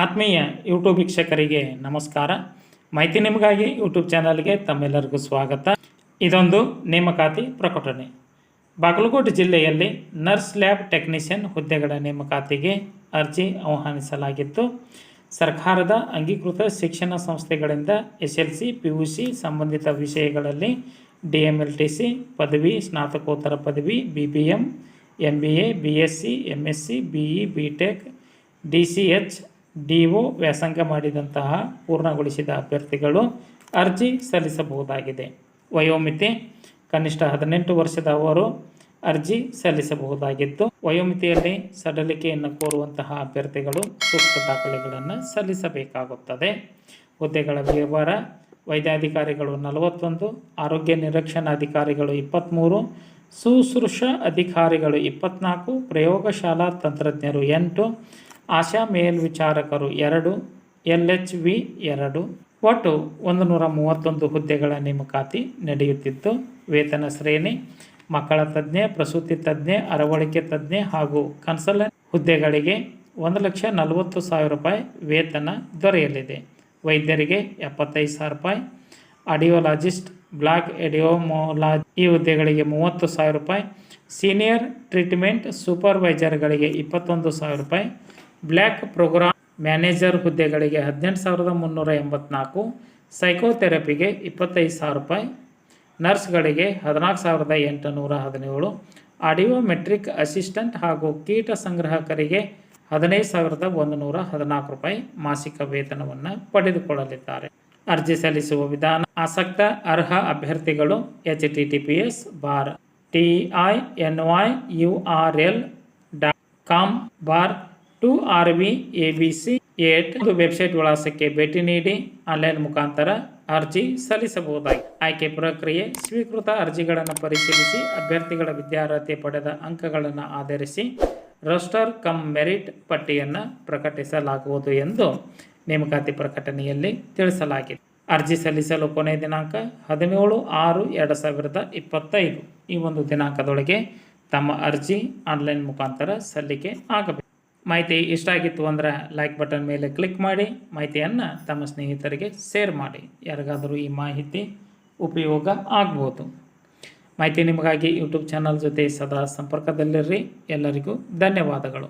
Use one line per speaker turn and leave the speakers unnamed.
ಆತ್ಮೀಯ ಯೂಟ್ಯೂಬ್ ವೀಕ್ಷಕರಿಗೆ ನಮಸ್ಕಾರ. ಮಾಹಿತಿ ನಿಮಗಾಗಿ ಯೂಟ್ಯೂಬ್ ಚಾನಲ್ಗೆ ತಮ್ಮೆಲ್ಲರಿಗೂ ಸ್ವಾಗತ. ಇದೊಂದು ನೇಮಕಾತಿ ಪ್ರಕಟಣೆ. ಬಾಗಲಕೋಟೆ ಜಿಲ್ಲೆಯಲ್ಲಿ ನರ್ಸ್ ಲ್ಯಾಬ್ ಟೆಕ್ನಿಷಿಯನ್ ಹುದ್ದೆಗಳ ನೇಮಕಾತಿಗೆ ಅರ್ಜಿ ಆಹ್ವಾನಿಸಲಾಗಿತ್ತು. ಸರ್ಕಾರದ ಅಂಗೀಕೃತ ಶಿಕ್ಷಣ ಸಂಸ್ಥೆಗಳಿಂದ S L C P U C ಸಂಬಂಧಿತ ವಿಷಯಗಳಲ್ಲಿ D M L T C ಪದವಿ, ಸ್ನಾತಕೋತ್ತರ ಪದವಿ B B M M B A B S C M S C B E B tech D C H D O ವ್ಯಾಸಂಗ ಮಾಡಿದಂತಹ ಪೂರ್ಣಗೊಳಿಸಿದ ಅಭ್ಯರ್ಥಿಗಳು ಅರ್ಜಿ ಸಲ್ಲಿಸಬಹುದಾಗಿದೆ. ವಯೋಮಿತಿ, ಕನಿಷ್ಠ ಹದಿನೆಂಟು ವರ್ಷದವರು ಅರ್ಜಿ ಸಲ್ಲಿಸಬಹುದಾಗಿದ್ದು, ವಯೋಮಿತಿಯಲ್ಲಿ ಸಡಲಿಕೆಯನ್ನು ಕೋರುವಂತಹ ಅಭ್ಯರ್ಥಿಗಳು ಸೂಕ್ತ ದಾಖಲೆಗಳನ್ನು ಸಲ್ಲಿಸಬೇಕಾಗುತ್ತದೆ. ಹುದ್ದೆಗಳ ವಿವರ, ವೈದ್ಯಾಧಿಕಾರಿಗಳು ನಲವತ್ತೊಂದು, ಆರೋಗ್ಯ ನಿರೀಕ್ಷಣಾಧಿಕಾರಿಗಳು ಇಪ್ಪತ್ತ್ಮೂರು ಶುಶ್ರೂಷ ಅಧಿಕಾರಿಗಳು ಇಪ್ಪತ್ನಾಲ್ಕು, ಪ್ರಯೋಗಶಾಲಾ ತಂತ್ರಜ್ಞರು ಎಂಟು ಆಶಾ ಮೇಲ್ವಿಚಾರಕರು ಎರಡು ಎಲ್ ಎಚ್ ವಿ ಎರಡು. ಒಟ್ಟು ಒಂದು ನೂರ ಮೂವತ್ತೊಂದು ಹುದ್ದೆಗಳ ನೇಮಕಾತಿ ನಡೆಯುತ್ತಿತ್ತು. ವೇತನ ಶ್ರೇಣಿ, ಮಕ್ಕಳ ತಜ್ಞೆ, ಪ್ರಸೂತಿ ತಜ್ಞೆ, ಅರವಳಿಕೆ ತಜ್ಞೆ ಹಾಗೂ ಕನ್ಸಲ್ಟೆಂಟ್ ಹುದ್ದೆಗಳಿಗೆ ಒಂದು ಲಕ್ಷ ನಲವತ್ತು ಸಾವಿರ ರೂಪಾಯಿ ವೇತನ ದೊರೆಯಲಿದೆ. ವೈದ್ಯರಿಗೆ ಎಪ್ಪತ್ತೈದು ಸಾವಿರ ರೂಪಾಯಿ, ಆಡಿಯೋಲಾಜಿಸ್ಟ್ ಬ್ಲಾಕ್ ಎಡಿಯೋಮೋಲಾಜ್ ಈ ಹುದ್ದೆಗಳಿಗೆ ಮೂವತ್ತು ಸಾವಿರ ರೂಪಾಯಿ, ಸೀನಿಯರ್ ಟ್ರೀಟ್ಮೆಂಟ್ ಸೂಪರ್ವೈಸರ್ಗಳಿಗೆ ಇಪ್ಪತ್ತೊಂದು ಸಾವಿರ ರೂಪಾಯಿ ಬ್ಲ್ಯಾಕ್ ಪ್ರೋಗ್ರಾಮ್ ಮ್ಯಾನೇಜರ್ ಹುದ್ದೆಗಳಿಗೆ ಹದಿನೆಂಟು ಸಾವಿರದ ಮುನ್ನೂರ ಎಂಬತ್ನಾಲ್ಕು, ಸೈಕೋಥೆರಪಿಗೆ ಇಪ್ಪತ್ತೈದು ಸಾವಿರ ರೂಪಾಯಿ, ನರ್ಸ್ಗಳಿಗೆ ಹದಿನಾಲ್ಕು ಸಾವಿರದ ಎಂಟುನೂರ ಹದಿನೇಳು, ಆಡಿಯೋಮೆಟ್ರಿಕ್ ಅಸಿಸ್ಟೆಂಟ್ ಹಾಗೂ ಕೀಟ ಸಂಗ್ರಹಕರಿಗೆ ಹದಿನೈದು ಸಾವಿರದ ಒಂದು ನೂರ ಹದಿನಾಲ್ಕು ರೂಪಾಯಿ ಮಾಸಿಕ ವೇತನವನ್ನು ಪಡೆದುಕೊಳ್ಳಲಿದ್ದಾರೆ. ಅರ್ಜಿ ಸಲ್ಲಿಸುವ ವಿಧಾನ, ಆಸಕ್ತ, ಅರ್ಹ ಅಭ್ಯರ್ಥಿಗಳು H T T P S bar, T I N Y U R L dot com bar two R V A B C at website ವಿಳಾಸಕ್ಕೆ ಭೇಟಿ ನೀಡಿ ಆನ್ಲೈನ್ ಮುಖಾಂತರ ಅರ್ಜಿ ಸಲ್ಲಿಸಬಹುದಾಗಿದೆ ಆಯ್ಕೆ ಪ್ರಕ್ರಿಯೆ, ಸ್ವೀಕೃತ ಅರ್ಜಿಗಳನ್ನು ಪರಿಶೀಲಿಸಿ ಅಭ್ಯರ್ಥಿಗಳ ವಿದ್ಯಾರ್ಹತೆ ಪಡೆದ ಅಂಕಗಳನ್ನು ಆಧರಿಸಿ ರೋಸ್ಟರ್ ಕಮ್ ಮೆರಿಟ್ ಪಟ್ಟಿಯನ್ನು ಪ್ರಕಟಿಸಲಾಗುವುದು ಎಂದು ನೇಮಕಾತಿ ಪ್ರಕಟಣೆಯಲ್ಲಿ ತಿಳಿಸಲಾಗಿದೆ. ಅರ್ಜಿ ಸಲ್ಲಿಸಲು ಕೊನೆಯ ದಿನಾಂಕ ಹದಿನೇಳು ಆರು ಎರಡು ಸಾವಿರದ ಇಪ್ಪತ್ತೈದು. ಈ ಒಂದು ದಿನಾಂಕದೊಳಗೆ ತಮ್ಮ ಅರ್ಜಿ ಆನ್ಲೈನ್ ಮುಖಾಂತರ ಸಲ್ಲಿಕೆ ಆಗಬೇಕು. ಮಾಹಿತಿ ಇಷ್ಟ ಆಗಿತ್ತು ಅಂದರೆ ಲೈಕ್ ಬಟನ್ ಮೇಲೆ ಕ್ಲಿಕ್ ಮಾಡಿ, ಮಾಹಿತಿಯನ್ನು ತಮ್ಮ ಸ್ನೇಹಿತರಿಗೆ ಶೇರ್ ಮಾಡಿ. ಯಾರಿಗಾದರೂ ಈ ಮಾಹಿತಿ ಉಪಯೋಗ ಆಗ್ಬೋದು. ಮಾಹಿತಿ ನಿಮಗಾಗಿ ಯೂಟ್ಯೂಬ್ ಚಾನಲ್ ಜೊತೆ ಸದಾ ಸಂಪರ್ಕದಲ್ಲಿರ್ರಿ. ಎಲ್ಲರಿಗೂ ಧನ್ಯವಾದಗಳು.